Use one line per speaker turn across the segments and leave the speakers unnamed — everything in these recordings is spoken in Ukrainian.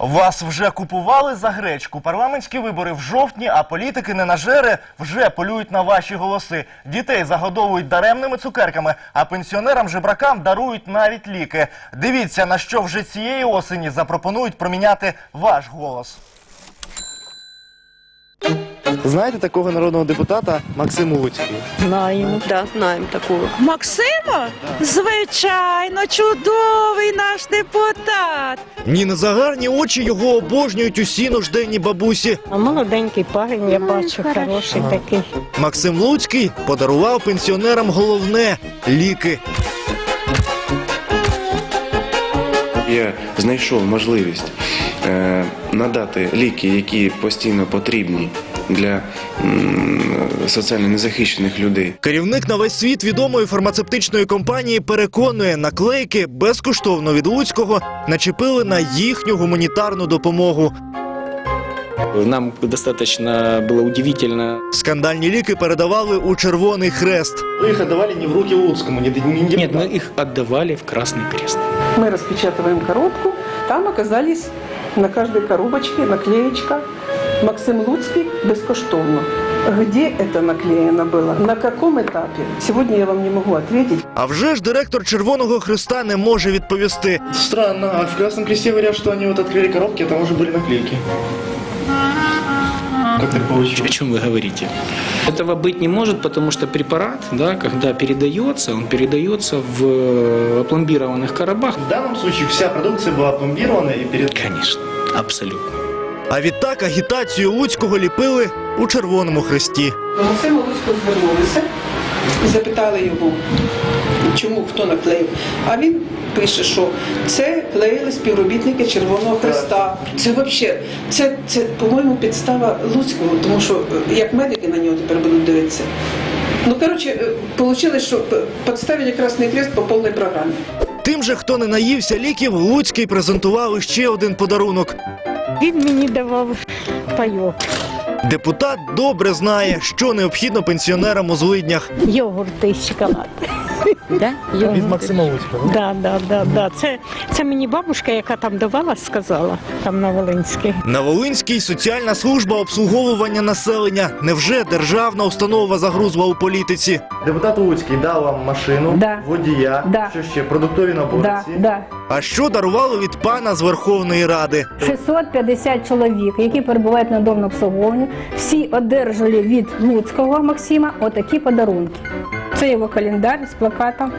Вас вже купували за гречку. Парламентські вибори в жовтні, а політики ненажери вже полюють на ваші голоси. Дітей загодовують даремними цукерками, а пенсіонерам жебракам дарують навіть ліки. Дивіться, на що вже цієї осені запропонують проміняти ваш голос. Знаєте такого народного депутата Максим Луцький?
Знаємо.
Да, знаємо такого.
Максима? Звичайно, чудовий наш депутат.
Ні, на загарні очі його обожнюють усі нужденні бабусі.
А молоденький парень, я бачу, хороший такий.
Максим Луцький подарував пенсіонерам головне ліки.
Я знайшов можливість надати ліки, які постійно потрібні для соціально незахищених людей.
Керівник на весь світ відомої фармацевтичної компанії переконує, наклейки безкоштовно від Луцького начепили на їхню гуманітарну допомогу.
Нам достаточно было удивительно
Скандальні ліки передавали у Червоний Хрест. Ви їх давали не в руки Луцькому, ні,
Нет, мы их отдавали в Красный Крест.
Мы распечатываем коробку. Там оказались на каждой коробочке наклеечка «Максим Луцкий бескоштовно». Где это наклеено было? На каком этапе? Сегодня я вам не могу ответить.
А вже ж директор Червоного Хреста не може відповісти.
Странно, а в Красном Кресте говорят, что они вот открыли коробки, а там уже были наклейки. Как так
О
получилось?
чем вы говорите? Этого быть не может, потому что препарат, да, когда передается, он передается в э, опломбированных коробах.
В данном случае вся продукция была пломбирована и перед...
Конечно, абсолютно.
А відтак агітацію Луцького ліпили у Червоному Хресті.
До Максима Луцького звернулися і запитали його, чому хто наклеїв. А він пише, що це клеїли співробітники Червоного Хреста. Це взагалі, це, це, по-моєму, підстава Луцького, тому що е, як медики на нього тепер будуть дивитися. Ну, коротше, вийшло, що підставили Красний Хрест по повній програмі.
Тим же, хто не наївся ліків, Луцький презентував ще один подарунок.
Він мені давав пайок.
Депутат добре знає, що необхідно пенсіонерам у злиднях.
Йогурти шоколад. Да? Йогурти.
Луцького.
Да, да, да, да. Це, це мені бабушка, яка там давала, сказала, там на Волинській.
На Волинській соціальна служба обслуговування населення. Невже державна установа загрузла у політиці?
Депутат Луцький дав вам машину,
Да.
водія,
Да.
що ще, продуктові набори.
Да, да.
А що дарували від пана з Верховної Ради?
650 чоловік, які перебувають на домному обслуговуванні, всі одержали від Луцького Максима отакі подарунки. Це його календар з плакатом.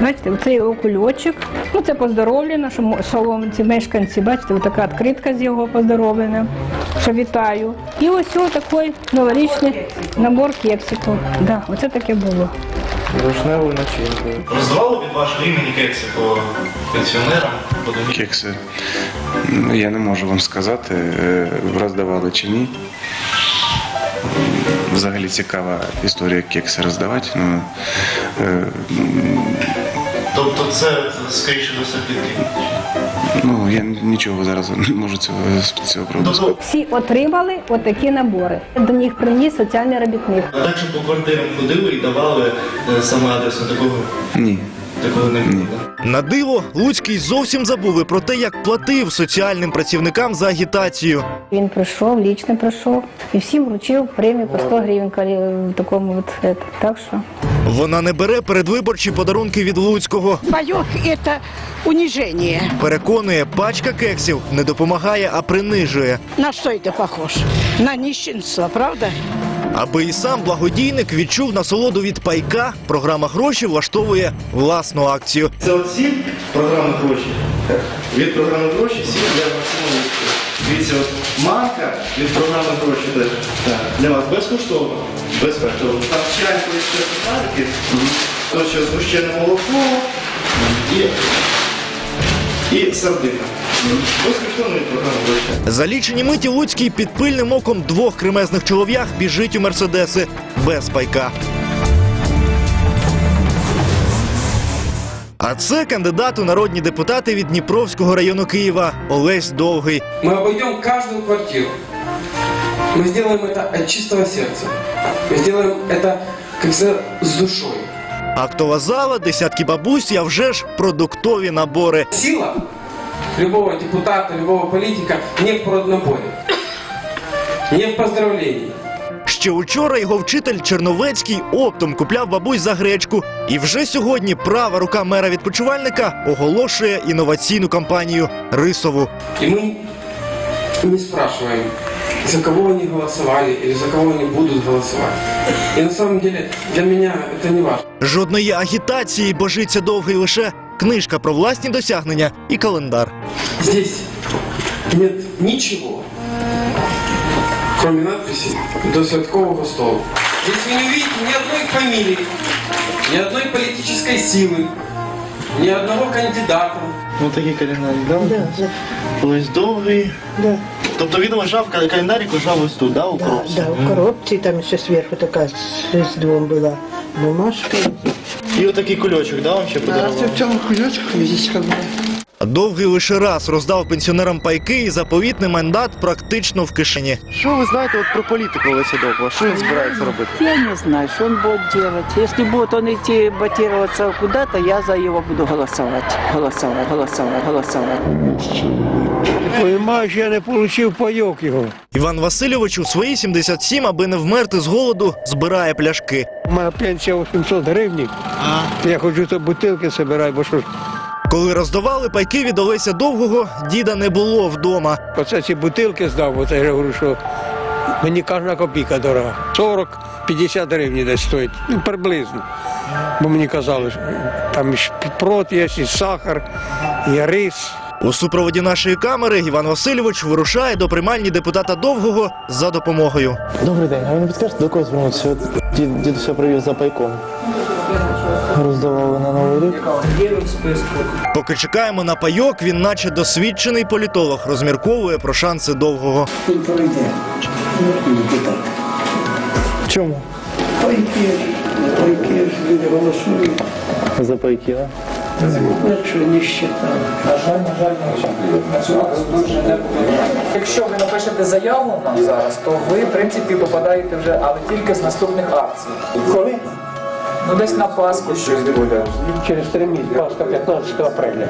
Бачите, це його кульочок. Ну, це поздоровлено, що мо- ці мешканці, бачите, така відкритка з його поздоровлення, що вітаю. І ось ось такий новорічний набор кексиків. Да, оце таке було.
Вишневою начинкою.
Розвали від вашого імені кекси по пенсіонерам,
Кекси, я не можу вам сказати, е, роздавали чи ні. Взагалі цікава історія кекси роздавати. Ну, е,
Тобто це скоріше до все
ну я нічого зараз не можу цього з цього приводу сказати.
Всі отримали отакі набори. До них приніс соціальний робітник.
А так, що по квартирам ходили і давали саме адресу такого,
Ні.
такого не
Ні.
На диво, Луцький зовсім забув і про те, як платив соціальним працівникам за агітацію.
Він прийшов, лічно прийшов і всім вручив премію по 100 гривень такому от, так що.
Вона не бере передвиборчі подарунки від Луцького.
Пайок – це униження.
Переконує, пачка кексів не допомагає, а принижує.
На що це похож? На нищенство, правда?
Аби і сам благодійник відчув насолоду від пайка, програма гроші влаштовує власну акцію.
Це от сіль програми гроші. Від програми гроші сіль для Луцького. Дивіться, от манка від програми гроші теж. Для вас безкоштовно. Безкоштовно. Там чайку і ще сухарики, то що згущене молоко і, і сардина. Безкоштовно від програми гроші.
За лічені миті Луцький під пильним оком двох кремезних чолов'ях біжить у мерседеси без пайка. А це кандидат у народні депутати від Дніпровського району Києва Олесь Довгий.
Мы обойдем каждую квартиру. Мы сделаем это от чистого сердца. Мы сделаем это, как сказать, с душой.
Актова зала, десятки бабусь, а вже ж продуктові набори.
Сила любого депутата, любого политика не в продноборе, не в поздравлении.
Ще учора його вчитель Черновецький оптом купляв бабусь за гречку. І вже сьогодні права рука мера відпочивальника оголошує інноваційну кампанію Рисову.
И мы не спрашиваем, за кого они голосовали или за кого они будут голосовать. И на самом деле для меня это не важно.
Жодної агітації божиться довгий лише книжка про власні досягнення і календар.
Здесь нет ничего, кроме надписи до святкового стола. Здесь вы не увидите ни одной фамилии, ни одной политической силы, ни одного кандидата.
Ну такий календарик, да? Да. Ось довгий.
Да,
Тобто він лежав, календарик лежав ось тут, да, у
да,
коробці?
да, в коробці, там еще сверху такая с двом була бумажка.
І отакий кульочок, да, вам ще
А
подарував?
в цьому кульочку візичка була.
Довгий лише раз роздав пенсіонерам пайки і заповітний мандат практично в кишені.
Що ви знаєте от про політику Олеся Довгого? Що він збирається робити?
Я не знаю, что он будет делать. Если будет он идти батироваться куда-то, я за его буду голосовать. Голосовать, голосовать, голосовать.
Поймаю, я не отримав пайок його.
Іван Васильович у свої 77, аби не вмерти з голоду, збирає пляшки.
У мене пенсія 800 гривень. Я ходжу то бутилки збираю, бо що ж,
Коли роздавали пайки від Олеся Довгого, діда не було вдома.
оце ці бутилки здав, бо я говорю, що мені кожна копійка дорога. 40-50 гривень десь стоїть, ну приблизно. Бо мені казали, що там і шпрот є, і сахар, і рис.
У супроводі нашої камери Іван Васильович вирушає до приймальні депутата Довгого за допомогою.
Добрий день, а ви не підкажете, до кого звернутися? Дід, дідуся привіз за пайком. Роздавали на Новий рік.
Поки чекаємо на пайок, він, наче досвідчений політолог, розмірковує про шанси довгого.
Чому?
Пайки, пайки ж люди голосують,
За пайки, да?
якщо ніщета.
Якщо ви напишете заяву нам зараз, то ви, в принципі, попадаєте вже, але тільки з наступних акцій.
Коли?
Ну десь на Пасху щось буде.
Через три місяці, Пасха 15 апреля.